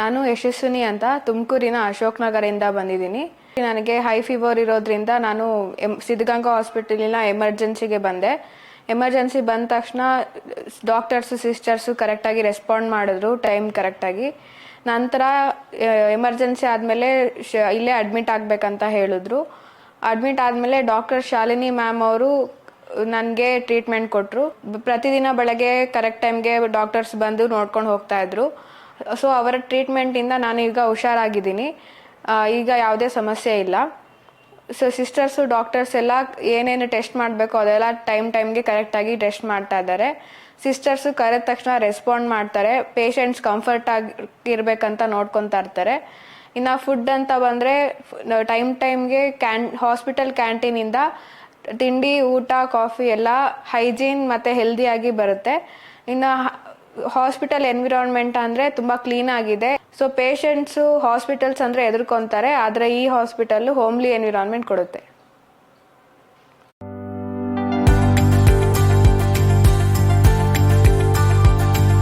ನಾನು ಯಶಸ್ವಿನಿ ಅಂತ ತುಮಕೂರಿನ ಅಶೋಕ್ ನಗರಿಂದ ಬಂದಿದ್ದೀನಿ. ನನಗೆ ಹೈ ಫೀವರ್ ಇರೋದ್ರಿಂದ ನಾನು ಎಂ, ಸಿದ್ಧಗಂಗಾ ಹಾಸ್ಪಿಟಲಿನ ಎಮರ್ಜೆನ್ಸಿಗೆ ಬಂದೆ. ಎಮರ್ಜೆನ್ಸಿ ಬಂದ ತಕ್ಷಣ ಡಾಕ್ಟರ್ಸು ಸಿಸ್ಟರ್ಸು ಕರೆಕ್ಟಾಗಿ ರೆಸ್ಪಾಂಡ್ ಮಾಡಿದ್ರು ಟೈಮ್ ಕರೆಕ್ಟಾಗಿ ನಂತರ ಎಮರ್ಜೆನ್ಸಿ ಆದಮೇಲೆ ಇಲ್ಲೇ ಅಡ್ಮಿಟ್ ಆಗಬೇಕಂತ ಹೇಳಿದ್ರು. ಅಡ್ಮಿಟ್ ಆದಮೇಲೆ ಡಾಕ್ಟರ್ ಶಾಲಿನಿ ಮ್ಯಾಮ್ ಅವರು, ನನಗೆ ಟ್ರೀಟ್ಮೆಂಟ್ ಕೊಟ್ಟರು ಪ್ರತಿದಿನ ಬೆಳಗ್ಗೆ ಕರೆಕ್ಟ್ ಟೈಮ್ಗೆ ಡಾಕ್ಟರ್ಸ್ ಬಂದು ನೋಡ್ಕೊಂಡು ಹೋಗ್ತಾ ಇದ್ರು. ಸೊ ಅವರ ಟ್ರೀಟ್ಮೆಂಟಿಂದ ನಾನು ಈಗ ಹುಷಾರಾಗಿದ್ದೀನಿ. ಈಗ ಯಾವುದೇ ಸಮಸ್ಯೆ ಇಲ್ಲ. ಸೊ ಸಿಸ್ಟರ್ಸು ಡಾಕ್ಟರ್ಸ್ ಎಲ್ಲ ಏನೇನು ಟೆಸ್ಟ್ ಮಾಡಬೇಕು ಅದೆಲ್ಲ ಟೈಮ್ ಟೈಮ್ಗೆ ಕರೆಕ್ಟಾಗಿ ಟೆಸ್ಟ್ ಮಾಡ್ತಾ ಇದ್ದಾರೆ. ಸಿಸ್ಟರ್ಸು ಕರೆದ ತಕ್ಷಣ ರೆಸ್ಪಾಂಡ್ ಮಾಡ್ತಾರೆ. ಪೇಷಂಟ್ಸ್ ಕಂಫರ್ಟ್ ಆಗಿ ಇರಬೇಕಂತ ನೋಡ್ಕೊತಾ ಇರ್ತಾರೆ. ಇನ್ನು ಫುಡ್ ಅಂತ ಬಂದರೆ ಟೈಮ್ ಟೈಮ್ಗೆ ಕ್ಯಾನ್ ಹಾಸ್ಪಿಟಲ್ ಕ್ಯಾಂಟೀನಿಂದ ತಿಂಡಿ, ಊಟ ಕಾಫಿ ಎಲ್ಲ ಹೈಜೀನ್ ಮತ್ತು ಹೆಲ್ದಿಯಾಗಿ ಬರುತ್ತೆ. ಇನ್ನು ಹಾಸ್ಪಿಟಲ್ ಎನ್ವಿರಾನ್ಮೆಂಟ್ ಅಂದ್ರೆ ತುಂಬಾ ಕ್ಲೀನ್ ಆಗಿದೆ. ಸೊ ಪೇಷಂಟ್ಸು ಹಾಸ್ಪಿಟಲ್ಸ್ ಅಂದ್ರೆ ಎದುರ್ಕೊಂತಾರೆ. ಆದರೆ ಈ ಹಾಸ್ಪಿಟಲ್ ಹೋಮ್ಲಿ ಎನ್ವಿರಾನ್ಮೆಂಟ್ ಕೊಡುತ್ತೆ.